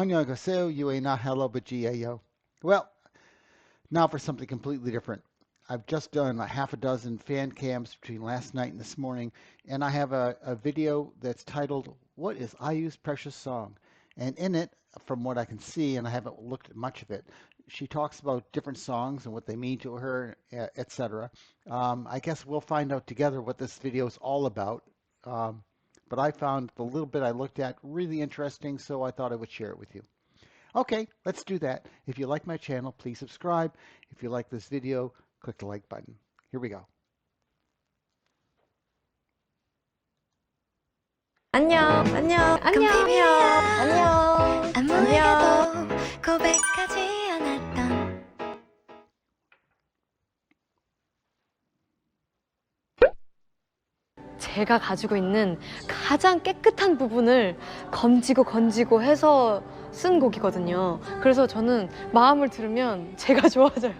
Hello Well, now for something completely different. I've just done a half a dozen fan cams between last night and this morning, and I have a, a video that's titled, What is IU's Precious Song? And in it, from what I can see, and I haven't looked at much of it, she talks about different songs and what they mean to her, etc. Um, I guess we'll find out together what this video is all about. Um, but I found the little bit I looked at really interesting, so I thought I would share it with you. Okay, let's do that. If you like my channel, please subscribe. If you like this video, click the like button. Here we go. 안녕, 안녕, 안녕, 안녕, 안녕, 아무에게도 고백하지 않았 제가 가지고 있는 가장 깨끗한 부분을 건지고 건지고 해서 쓴 곡이거든요. 그래서 저는 마음을 들으면 제가 좋아져요.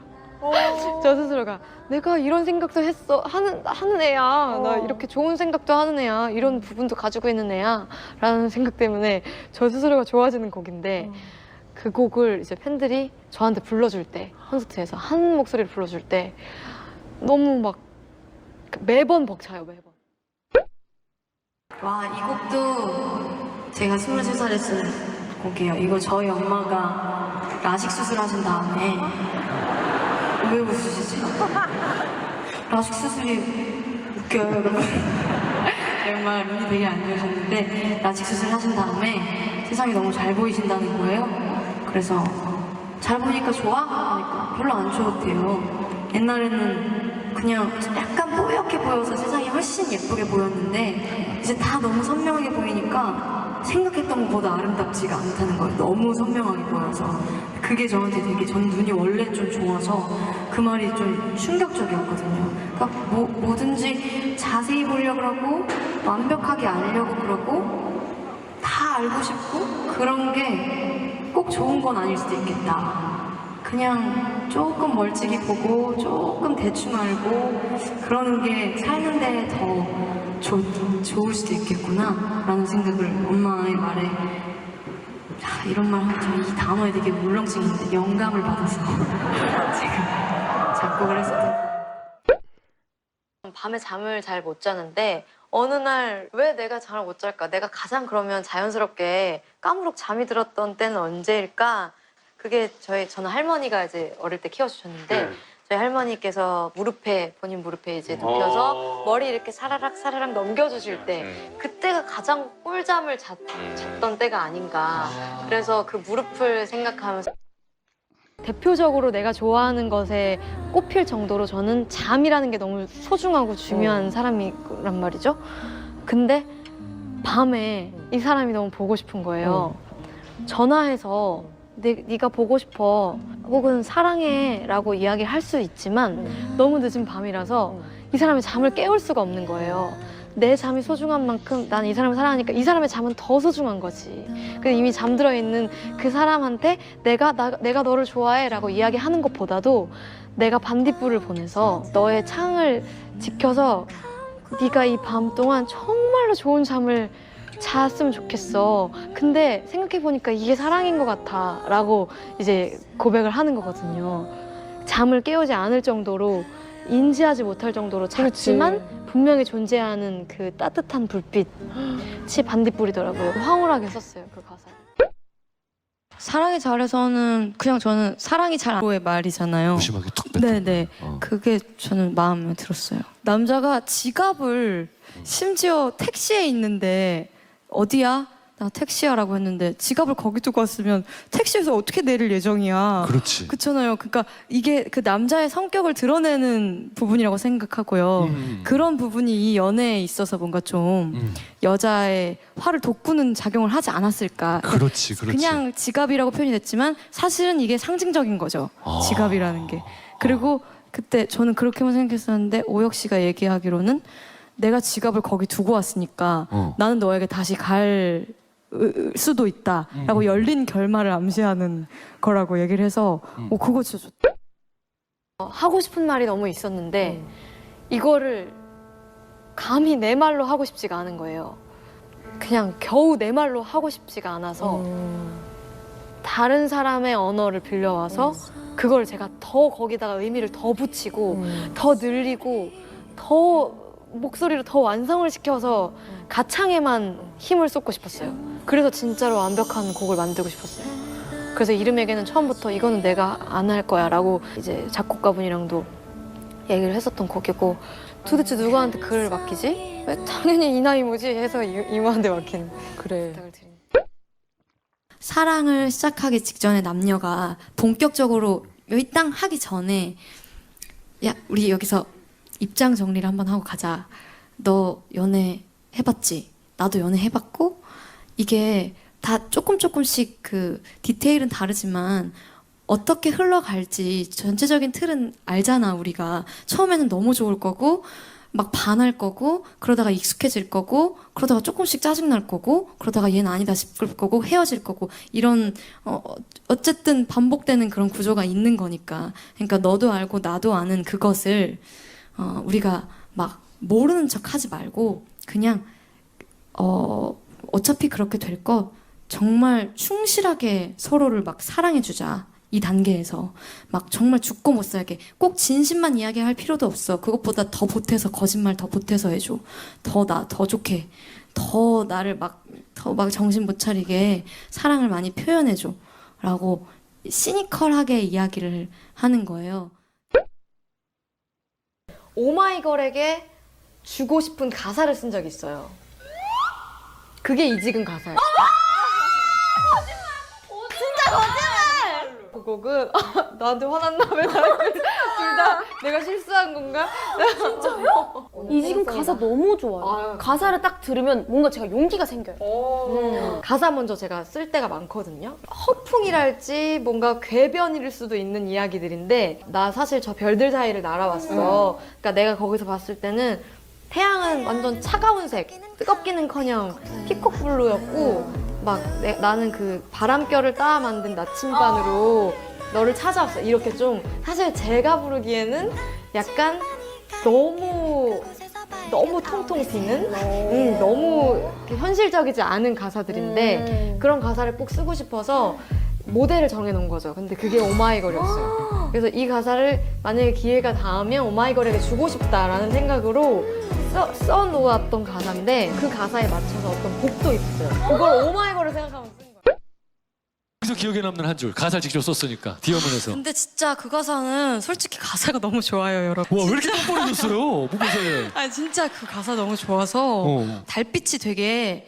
저 스스로가 내가 이런 생각도 했어 하는 하는 애야. 나 이렇게 좋은 생각도 하는 애야. 이런 부분도 가지고 있는 애야라는 생각 때문에 저 스스로가 좋아지는 곡인데 그 곡을 이제 팬들이 저한테 불러줄 때 콘서트에서 한 목소리를 불러줄 때 너무 막 매번 벅차요 매번. 와, 이 곡도 제가 23살에 쓴 곡이에요. 이거 저희 엄마가 라식 수술하신 다음에 왜 웃으시지? 라식 수술이 웃겨요, 여러분. 정말 눈이 되게 안 좋으셨는데 라식 수술 하신 다음에 세상이 너무 잘 보이신다는 거예요. 그래서 잘 보니까 좋아? 하니까 별로 안 좋았대요. 옛날에는 그냥 약간 뽀얗게 보여서 세상이 훨씬 예쁘게 보였는데 이제 다 너무 선명하게 보이니까 생각했던 것보다 아름답지가 않다는 거예요. 너무 선명하게 보여서 그게 저한테 되게 전 눈이 원래 좀 좋아서 그 말이 좀 충격적이었거든요. 그러니까 뭐, 뭐든지 자세히 보려고 하고 완벽하게 알려고 그러고 다 알고 싶고 그런 게 꼭 좋은 건 아닐 수도 있겠다. 그냥 조금 멀찍이 보고 조금 대충 알고 그러는 게 사는데 더 좋, 좋을 수도 있겠구나 라는 생각을 엄마의 말에 아, 이런 말 하면 좀이 단어에 되게 물렁증인데 영감을 받아서 지금 작곡을 했었던 밤에 잠을 잘 못 자는데 어느 날 왜 내가 잠을 못 잘까? 내가 가장 그러면 자연스럽게 까무룩 잠이 들었던 때는 언제일까? 그게 저희 저는 할머니가 이제 어릴 때 키워주셨는데 네. 저희 할머니께서 무릎에 본인 무릎에 이제 눕혀서 어. 머리 이렇게 사라락 사라락 넘겨주실 때 음. 그때가 가장 꿀잠을 잤, 음. 잤던 때가 아닌가. 그래서 그 무릎을 생각하면서 대표적으로 내가 좋아하는 것에 꼽힐 정도로 저는 잠이라는 게 너무 소중하고 중요한 사람이란 말이죠. 근데 밤에 이 사람이 너무 보고 싶은 거예요. 전화해서 네, 네가 보고 싶어 혹은 사랑해 라고 이야기를 할 수 있지만 너무 늦은 밤이라서 이 사람의 잠을 깨울 수가 없는 거예요. 내 잠이 소중한 만큼 난 이 사람을 사랑하니까 이 사람의 잠은 더 소중한 거지. 그 이미 잠들어 있는 그 사람한테 내가 나, 내가 너를 좋아해 라고 이야기하는 것보다도 내가 반딧불을 보내서 너의 창을 지켜서 네가 이 밤 동안 정말로 좋은 잠을 잤으면 좋겠어. 근데 생각해 보니까 이게 사랑인 것 같아 라고 이제 고백을 하는 거거든요. 잠을 깨우지 않을 정도로 인지하지 못할 정도로 작지만 분명히 존재하는 그 따뜻한 불빛이 반딧불이더라고요. 황홀하게 썼어요 그 가사. 사랑이 잘해서는 그냥 저는 사랑이 잘안의 말이잖아요. 무심하게 툭 네네. 어. 그게 저는 마음에 들었어요. 남자가 지갑을 심지어 택시에 있는데 어디야? 나 택시야라고 했는데 지갑을 거기 두고 왔으면 택시에서 어떻게 내릴 예정이야. 그렇지. 그렇잖아요. 그러니까 이게 그 남자의 성격을 드러내는 부분이라고 생각하고요. 음. 그런 부분이 이 연애에 있어서 뭔가 좀 음. 여자의 화를 돋구는 작용을 하지 않았을까. 그렇지, 그렇지. 그냥 지갑이라고 표현이 됐지만 사실은 이게 상징적인 거죠. 아. 지갑이라는 게. 그리고 그때 저는 그렇게만 생각했었는데 오혁 씨가 얘기하기로는 내가 지갑을 거기 두고 왔으니까 어. 나는 너에게 다시 갈 으- 수도 있다라고 음. 열린 결말을 암시하는 거라고 얘기를 해서 음. 오 그거 진짜 좋다. 어, 하고 싶은 말이 너무 있었는데 이거를 감히 내 말로 하고 싶지가 않은 거예요. 그냥 겨우 내 말로 하고 싶지가 않아서 다른 사람의 언어를 빌려와서 그걸 제가 더 거기다가 의미를 더 붙이고 더 늘리고 더 목소리로 더 완성을 시켜서 가창에만 힘을 쏟고 싶었어요. 그래서 진짜로 완벽한 곡을 만들고 싶었어요. 그래서 이름에게는 처음부터 이거는 내가 안 할 거야 라고 이제 작곡가분이랑도 얘기를 했었던 곡이고 도대체 누구한테 글을 맡기지? 왜 당연히 이 나이 뭐지 해서 이- 이모한테 맡긴 그래. 부탁을 드린. 사랑을 시작하기 직전에 남녀가 본격적으로 여의땅 하기 전에 야 우리 여기서 입장 정리를 한번 하고 가자. 너 연애 해봤지? 나도 연애 해봤고 이게 다 조금 조금씩 그 디테일은 다르지만 어떻게 흘러갈지 전체적인 틀은 알잖아 우리가 처음에는 너무 좋을 거고 막 반할 거고 그러다가 익숙해질 거고 그러다가 조금씩 짜증 날 거고 그러다가 얘는 아니다 싶을 거고 헤어질 거고 이런 어, 어쨌든 반복되는 그런 구조가 있는 거니까 그러니까 너도 알고 나도 아는 그것을 어, 우리가 막 모르는 척 하지 말고 그냥 어, 어차피 그렇게 될거 정말 충실하게 서로를 막 사랑해 주자. 이 단계에서 막 정말 죽고 못 살게 꼭 진심만 이야기할 필요도 없어. 그것보다 더 보태서 거짓말 더 보태서 해줘. 더 나 더 좋게 더 나를 막 더 막 정신 못 차리게 사랑을 많이 표현해줘. 라고 시니컬하게 이야기를 하는 거예요. 오마이걸에게 주고 싶은 가사를 쓴 적이 있어요. 그게 이지근 가사예요. 진짜 거짓말! 그 곡은 나한테 화났나 왜 나한테 둘다 내가 실수한 건가? 이지금 가사 너무 좋아요. 아유. 가사를 딱 들으면 뭔가 제가 용기가 생겨요. 음. 가사 먼저 제가 쓸 때가 많거든요. 허풍이랄지 뭔가 궤변일 수도 있는 이야기들인데 나 사실 저 별들 사이를 날아왔어. 그러니까 내가 거기서 봤을 때는 태양은 완전 차가운 색, 뜨겁기는커녕 피콕 블루였고 막 내- 나는 그 바람결을 따 만든 나침반으로 너를 찾아왔어. 이렇게 좀 사실 제가 부르기에는 약간 너무 너무 통통 튀는 음, 너무 현실적이지 않은 가사들인데 그런 가사를 꼭 쓰고 싶어서 모델을 정해놓은 거죠. 근데 그게 오마이걸이었어요. 그래서 이 가사를 만약에 기회가 닿으면 오마이걸에게 주고 싶다라는 생각으로 써, 써 놓았던 가사인데 그 가사에 맞춰서 어떤 곡도 있어요. 그걸 오마이걸을 생각하면 쓴 거예요. 여기서 기억에 남는 한 줄 가사를 직접 썼으니까 디어문에서 근데 진짜 그 가사는 솔직히 가사가 너무 좋아요, 여러분. 와 왜 이렇게 뻔뻔해졌어요 무고사에 아 진짜 그 가사 너무 좋아서 어. 달빛이 되게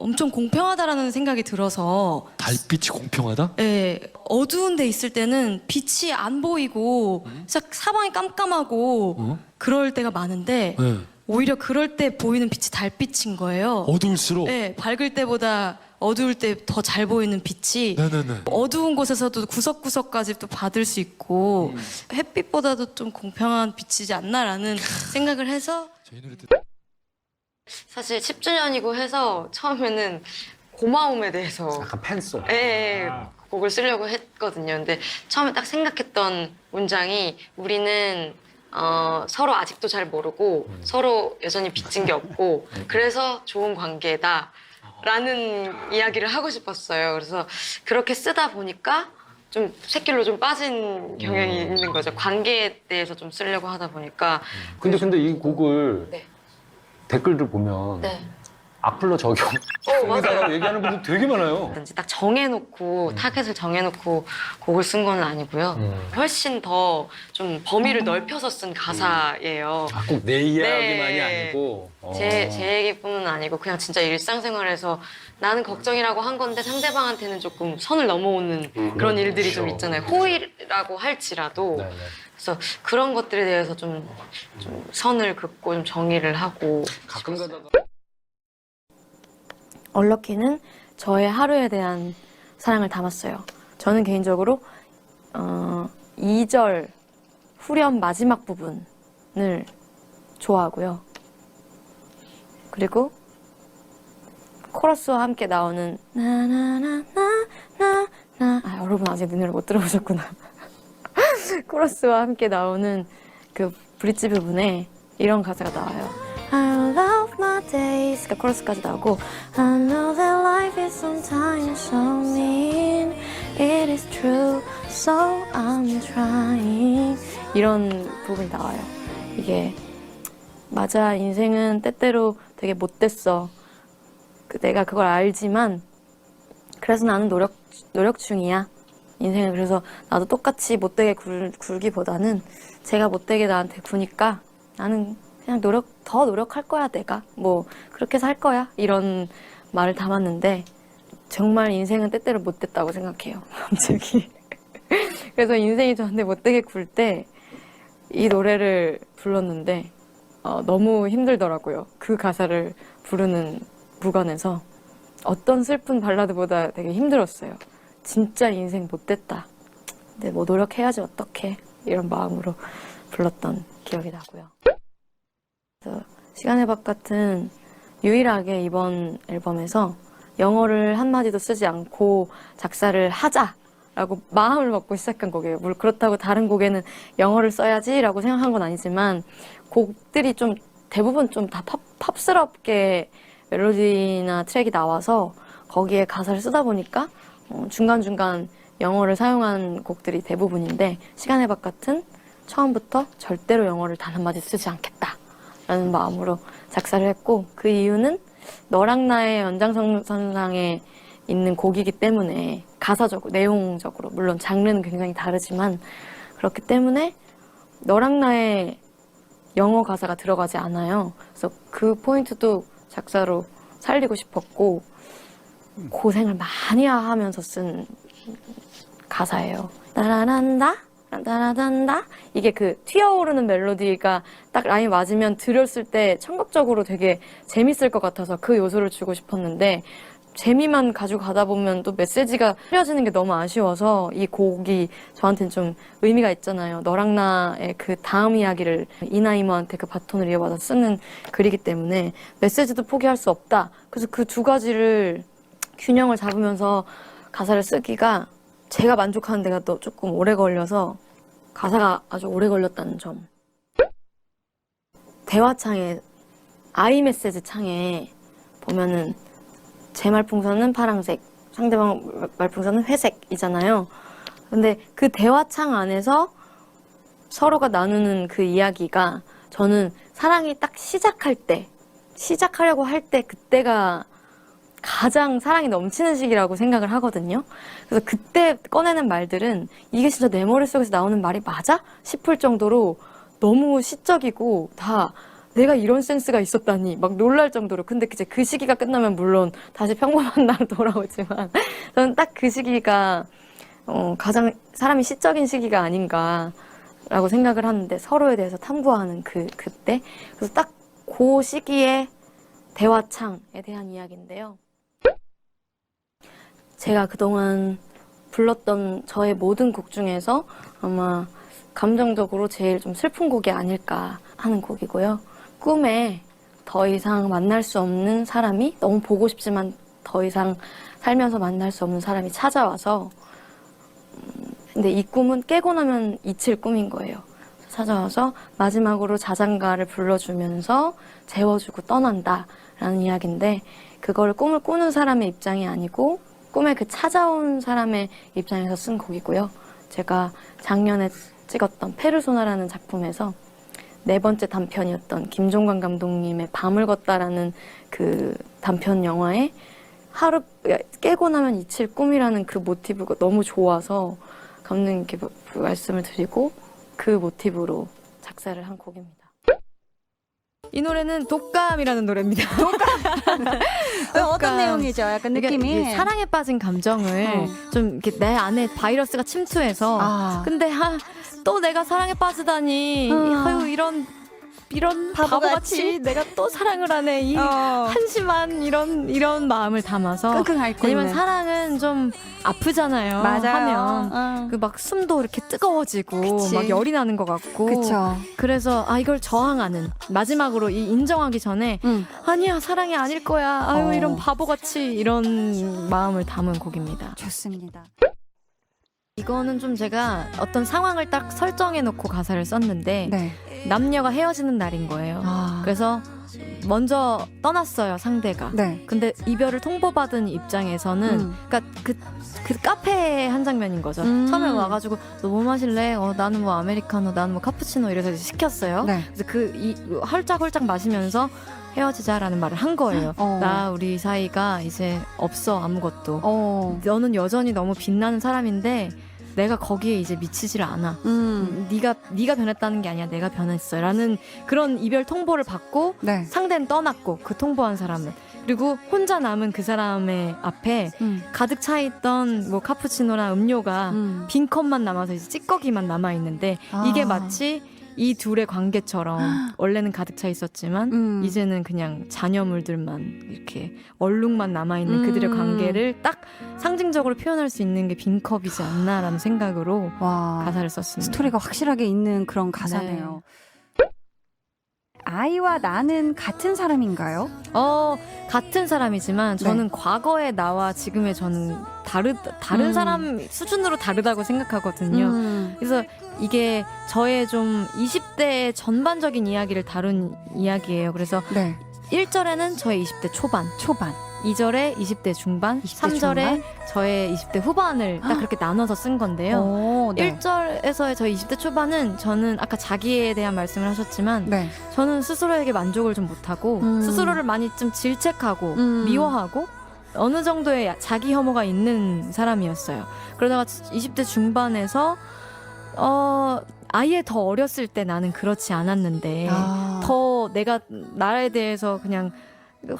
엄청 공평하다라는 생각이 들어서 달빛이 공평하다? 예, 어두운 데 있을 때는 빛이 안 보이고 진짜 사방이 깜깜하고 어? 그럴 때가 많은데 네. 오히려 그럴 때 보이는 빛이 달빛인 거예요. 어두울수록 예, 밝을 때보다 어두울 때 더 잘 보이는 빛이 네네네 어두운 곳에서도 구석구석까지 또 받을 수 있고 햇빛보다도 좀 공평한 빛이지 않나라는 생각을 해서 저희 노래 듣 사실 10주년이고 해서 처음에는 고마움에 대해서 약간 팬송. 예, 예, 곡을 쓰려고 했거든요. 근데 처음에 딱 생각했던 문장이 우리는 어, 서로 아직도 잘 모르고 서로 여전히 빚진 게 없고 그래서 좋은 관계다. 라는 이야기를 하고 싶었어요. 그래서 그렇게 쓰다 보니까 좀 새길로 좀 빠진 경향이 있는 거죠. 관계에 대해서 좀 쓰려고 하다 보니까. 근데 근데 이 곡을 네. 댓글들 보면 네. 악플러 적용 어, 맞아요. 얘기하는 분들 되게 많아요. 든지 딱 정해놓고 타겟을 정해놓고 곡을 쓴 건 아니고요. 음. 훨씬 더 좀 범위를 넓혀서 쓴 가사예요. 아, 꼭 내 이야기만이 네. 아니고. 어. 제, 제 얘기뿐은 아니고 그냥 진짜 일상생활에서 나는 걱정이라고 한 건데 상대방한테는 조금 선을 넘어오는 음, 그런 일들이 좀 그렇죠. 있잖아요. 호의라고 할지라도. 네, 네. 그래서 그런 것들에 대해서 좀, 좀 선을 긋고 좀 정의를 하고. 가끔 가다가 얼럭키는 저의 하루에 대한 사랑을 담았어요. 저는 개인적으로 어, 2절 후렴 마지막 부분을 좋아하고요. 그리고 코러스와 함께 나오는 나나나나나나 아 여러분 아직 내 노래 못 들어보셨구나. 코러스와 함께 나오는 그 브릿지 부분에 이런 가사가 나와요. I love my days. 그러니까 코러스까지 나오고 I know that life is sometimes so mean. So I'm trying 이런 부분이 나와요. 이게 맞아 인생은 때때로 되게 못됐어. 그 내가 그걸 알지만 그래서 나는 노력 노력 중이야. 인생은 그래서 나도 똑같이 못되게 굴, 굴기보다는 제가 못되게 나한테 구니까 나는 그냥 노력 더 노력할 거야 내가. 뭐 그렇게 살 거야. 이런 말을 담았는데 정말 인생은 때때로 못됐다고 생각해요 갑자기. 그래서 인생이 저한테 못되게 굴 때 이 노래를 불렀는데 어, 너무 힘들더라고요. 그 가사를 부르는 무관에서. 어떤 슬픈 발라드보다 되게 힘들었어요 진짜 인생 못됐다. 근데 뭐 노력해야지 어떡해. 이런 마음으로 불렀던 기억이 나고요. 그래서 시간의 밥 같은 유일하게 이번 앨범에서 영어를 한마디도 쓰지 않고 작사를 하자 라고 마음을 먹고 시작한 곡이에요. 물론 그렇다고 다른 곡에는 영어를 써야지 라고 생각한 건 아니지만 곡들이 좀 대부분 좀 다 팝스럽게 멜로디나 트랙이 나와서 거기에 가사를 쓰다 보니까 어, 중간중간 영어를 사용한 곡들이 대부분인데 시간의 밥 같은 처음부터 절대로 영어를 단 한마디 쓰지 않겠다라는 마음으로 작사를 했고 그 이유는 너랑 나의 연장선상에 있는 곡이기 때문에 가사적으로 내용적으로 물론 장르는 굉장히 다르지만 그렇기 때문에 너랑 나의 영어 가사가 들어가지 않아요. 그래서 그 포인트도 작사로 살리고 싶었고 고생을 많이 하면서 쓴 가사예요. 따라란다 따라단다 이게 그 튀어오르는 멜로디가 딱 라인 맞으면 들었을 때 청각적으로 되게 재밌을 것 같아서 그 요소를 주고 싶었는데 재미만 가지고 가다 보면 또 메시지가 흐려지는 게 너무 아쉬워서 이 곡이 저한테는 좀 의미가 있잖아요. 너랑 나의 그 다음 이야기를 이나이모한테 그 바톤을 이어받아 쓰는 글이기 때문에 메시지도 포기할 수 없다. 그래서 그 두 가지를 균형을 잡으면서 가사를 쓰기가 제가 만족하는 데가 또 조금 오래 걸려서 가사가 아주 오래 걸렸다는 점. 대화창에 아이 메시지 창에 보면은 제 말풍선은 파랑색, 상대방 말풍선은 회색이잖아요. 근데 그 대화창 안에서 서로가 나누는 그 이야기가 저는 사랑이 딱 시작할 때, 시작하려고 할 때 그때가 가장 사랑이 넘치는 시기라고 생각을 하거든요. 그래서 그때 꺼내는 말들은 이게 진짜 내 머릿속에서 나오는 말이 맞아? 싶을 정도로 너무 시적이고 다 내가 이런 센스가 있었다니 막 놀랄 정도로 근데 이제 그 시기가 끝나면 물론 다시 평범한 날 돌아오지만 저는 딱 그 시기가 어, 가장 사람이 시적인 시기가 아닌가라고 생각을 하는데 서로에 대해서 탐구하는 그 그때 그래서 딱 그 시기에 대화창에 대한 이야기인데요. 제가 그동안 불렀던 저의 모든 곡 중에서 아마 감정적으로 제일 좀 슬픈 곡이 아닐까 하는 곡이고요. 꿈에 더 이상 만날 수 없는 사람이 너무 보고 싶지만 더 이상 살면서 만날 수 없는 사람이 찾아와서 음, 근데 이 꿈은 깨고 나면 잊힐 꿈인 거예요. 찾아와서 마지막으로 자장가를 불러주면서 재워주고 떠난다라는 이야기인데 그거를 꿈을 꾸는 사람의 입장이 아니고 꿈에 그 찾아온 사람의 입장에서 쓴 곡이고요. 제가 작년에 찍었던 페르소나라는 작품에서 네 번째 단편이었던 김종관 감독님의 밤을 걷다라는 그 단편 영화에 하루 깨고 나면 잊힐 꿈이라는 그 모티브가 너무 좋아서 감독님께 말씀을 드리고 그 모티브로 작사를 한 곡입니다. 이 노래는 독감이라는 노래입니다. 어떤 내용이죠? 약간 느낌이 사랑에 빠진 감정을 어. 좀 이렇게 내 안에 바이러스가 침투해서 아. 근데 아, 또 내가 사랑에 빠지다니 어. 아유 이런 이런 바보같이? 내가 또 사랑을 하네 이 어. 한심한 이런 이런 마음을 담아서 끙끙 앓고 왜냐면 있는. 사랑은 좀 아프잖아요 맞아요. 하면 어. 그 막 숨도 이렇게 뜨거워지고 그치. 막 열이 나는 것 같고 그쵸. 그래서 아 이걸 저항하는 마지막으로 이 인정하기 전에 응. 아니야 사랑이 아닐 거야 아유 어. 이런 바보같이 이런 마음을 담은 곡입니다 좋습니다. 이거는 좀 제가 어떤 상황을 딱 설정해 놓고 가사를 썼는데 네. 남녀가 헤어지는 날인 거예요 아. 그래서 먼저 떠났어요 상대가. 네. 근데 이별을 통보받은 입장에서는 음. 그러니까 그, 그 카페 한 장면인 거죠. 음. 처음에 와가지고 너 뭐 마실래? 어 나는 뭐 아메리카노, 나는 뭐 카푸치노 이래서 시켰어요. 네. 그래서 그이 헐짝헐짝 마시면서 헤어지자라는 말을 한 거예요. 어. 나 우리 사이가 이제 없어 아무것도. 어. 너는 여전히 너무 빛나는 사람인데 내가 거기에 이제 미치지를 않아. 음. 네가 네가 변했다는 게 아니야. 내가 변했어라는 그런 이별 통보를 받고 네. 상대는 떠났고 그 통보한 사람은 그리고 혼자 남은 그 사람의 앞에 음. 가득 차 있던 뭐 카푸치노나 음료가 음. 빈 컵만 남아서 이제 찌꺼기만 남아 있는데 이게 아. 마치 이 둘의 관계처럼 원래는 가득 차 있었지만 음. 이제는 그냥 잔여물들만 이렇게 얼룩만 남아 있는 그들의 음. 관계를 딱 상징적으로 표현할 수 있는 게 빈 컵이지 않나라는 생각으로 와. 가사를 썼습니다. 스토리가 확실하게 있는 그런 가사네요. 아이와 나는 같은 사람인가요? 어 같은 사람이지만 저는 과거의 나와 지금의 저는 다르 다른 음. 사람 수준으로 다르다고 생각하거든요. 음. 그래서 이게 저의 좀 20대 전반적인 이야기를 다룬 이야기예요. 그래서 네. 1절에는 저의 20대 초반, 초반. 2절에 20대 중반, 20대 3절에 중반? 저의 20대 후반을 딱 그렇게 나눠서 쓴 건데요. 오, 네. 1절에서의 저희 20대 초반은 저는 아까 자기에 대한 말씀을 하셨지만 네. 저는 스스로에게 만족을 좀 못하고 음. 스스로를 많이 좀 질책하고 음. 미워하고 어느 정도의 자기 혐오가 있는 사람이었어요. 그러다가 20대 중반에서 어 아예 더 어렸을 때 나는 그렇지 않았는데 아. 더 내가 나에 대해서 그냥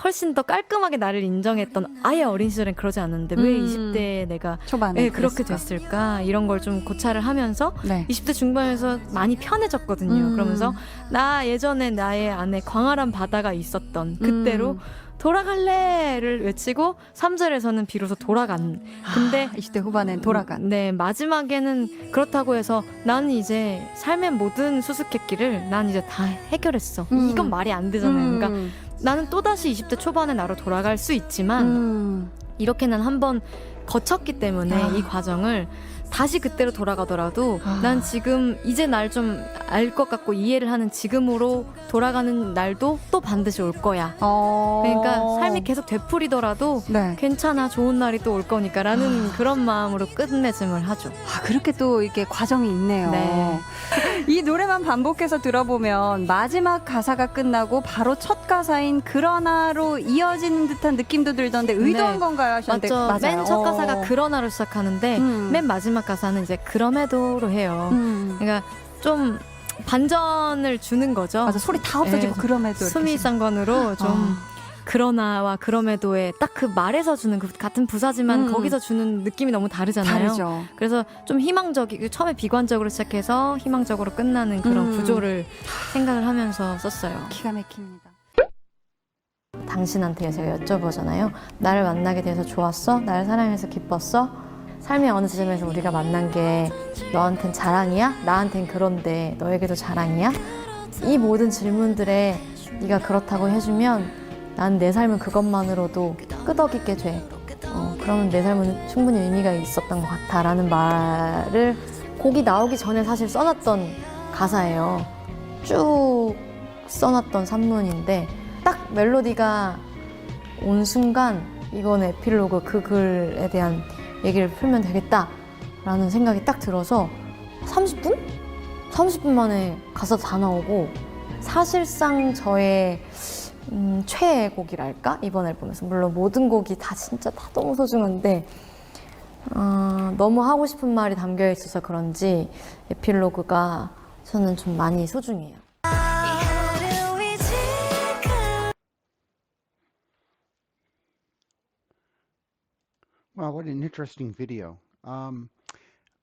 훨씬 더 깔끔하게 나를 인정했던 아예 어린 시절엔 그러지 않았는데 왜 음. 20대에 내가 초반에 왜 그렇게? 됐을까 이런 걸 좀 고찰을 하면서 네. 20대 중반에서 많이 편해졌거든요. 음. 그러면서 나 예전에 나의 안에 광활한 바다가 있었던 그때로 음. 돌아갈래를 외치고 3절에서는 비로소 돌아간. 근데 20대 후반엔 돌아간. 네, 마지막에는 그렇다고 해서 나는 이제 삶의 모든 수수께끼를 난 이제 다 해결했어. 음. 이건 말이 안 되잖아요. 그러니까 음. 나는 또다시 20대 초반의 나로 돌아갈 수 있지만 음. 이렇게는 한번 거쳤기 때문에 아. 이 과정을 다시 그때로 돌아가더라도 아. 난 지금 이제 날 좀 알 것 같고 이해를 하는 지금으로 돌아가는 날도 또 반드시 올 거야. 어. 그러니까 삶이 계속 되풀이더라도 네. 괜찮아 좋은 날이 또 올 거니까라는 그런 마음으로 끝맺음을 하죠. 아, 그렇게 또 이게 과정이 있네요. 네. 이 노래만 반복해서 들어보면 마지막 가사가 끝나고 바로 첫 가사인 그러나로 이어지는 듯한 느낌도 들던데 의도한 네. 건가요? 하셨는데 맞죠. 맨 첫 가사가 어. 그러나로 시작하는데 음. 맨 마지막 가사는 이제 그럼에도로 해요. 음. 그러니까 좀 반전을 주는 거죠. 맞아 소리 다 없어지고 네. 그럼에도 이렇게 수미상관으로 좀 아. 그러나와 그럼에도의 딱그 말에서 주는 그 같은 부사지만 음. 거기서 주는 느낌이 너무 다르잖아요. 다르죠. 그래서 좀 희망적이 처음에 비관적으로 시작해서 희망적으로 끝나는 그런 음. 구조를 생각을 하면서 썼어요. 기가 막힙니다. 당신한테 제가 여쭤보잖아요. 나를 만나게 돼서 좋았어? 나를 사랑해서 기뻤어? 삶의 어느 지점에서 우리가 만난 게 너한텐 자랑이야? 나한텐 그런데 너에게도 자랑이야? 이 모든 질문들에 네가 그렇다고 해주면 난 내 삶은 그것만으로도 끄덕이게 돼. 어, 그러면 내 삶은 충분히 의미가 있었던 것 같아라는 말을 곡이 나오기 전에 사실 써놨던 가사예요. 쭉 써놨던 산문인데 딱 멜로디가 온 순간 이건 에필로그 그 글에 대한 얘기를 풀면 되겠다라는 생각이 딱 들어서 30분? 30분 만에 가사 다 나오고 사실상 저의 음, 최애 곡이랄까 이번 앨범에서 물론 모든 곡이 다 진짜 다 너무 소중한데 어, 너무 하고 싶은 말이 담겨 있어서 그런지 에필로그가 저는 좀 많이 소중해요. Wow, what an interesting video. Um,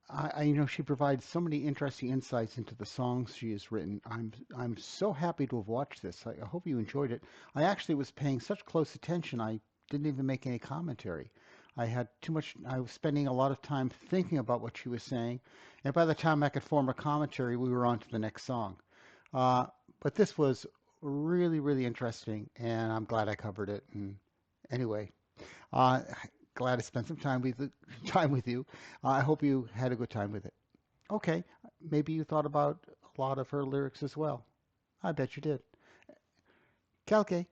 I, I, you know, she provides so many interesting insights into the songs she has written. I'm, I'm so happy to have watched this. I, I hope you enjoyed it. I actually was paying such close attention, I didn't even make any commentary. I had too much, I was spending a lot of time thinking about what she was saying. And by the time I could form a commentary, we were on to the next song. Uh, but this was really, really interesting, and I'm glad I covered it. And anyway, uh, glad to spend some time with time with you. Uh, I hope you had a good time with it. Okay, maybe you thought about a lot of her lyrics as well. I bet you did. Calque.